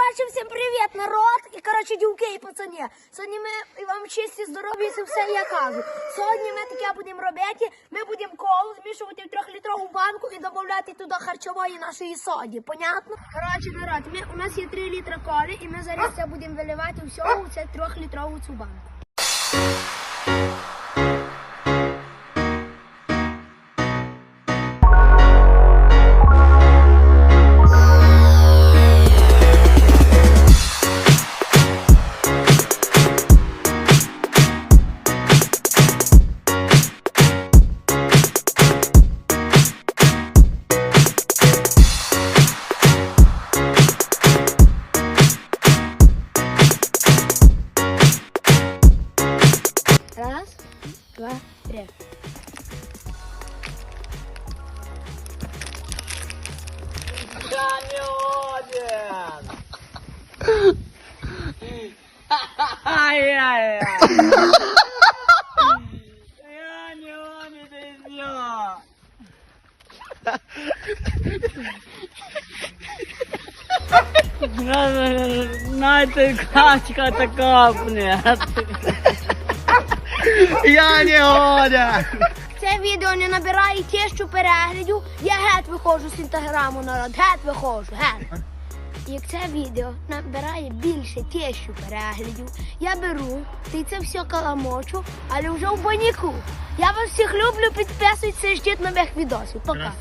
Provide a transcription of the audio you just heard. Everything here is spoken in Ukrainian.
Коротше, всім привіт, народ! І коротше, дівки і пацані. Сьогодні ми вам чисті здорові це все я кажу. Сьогодні ми таке будемо робити. Ми будемо колу змішувати в трьохлітрову банку і додати туди харчової нашої соді. Понятно? Коротше, народ, ми, у нас є 3 літри коли, і ми зараз це будемо виливати всього у це трьохлітрову цю банку. два, три. Я не один! Ай-яй-яй! Я не один, ты всё! На ты качка така, блядь! Я не один! Це відео не набирає тисячу переглядів. Я геть виходжу з інстаграму, народ, геть виходжу, геть. Як це відео набирає більше тисячу переглядів, я беру, ти це все каламочу, але вже в баніку. Я вас всіх люблю, підписуйтесь, ждіть нових відосів. Пока.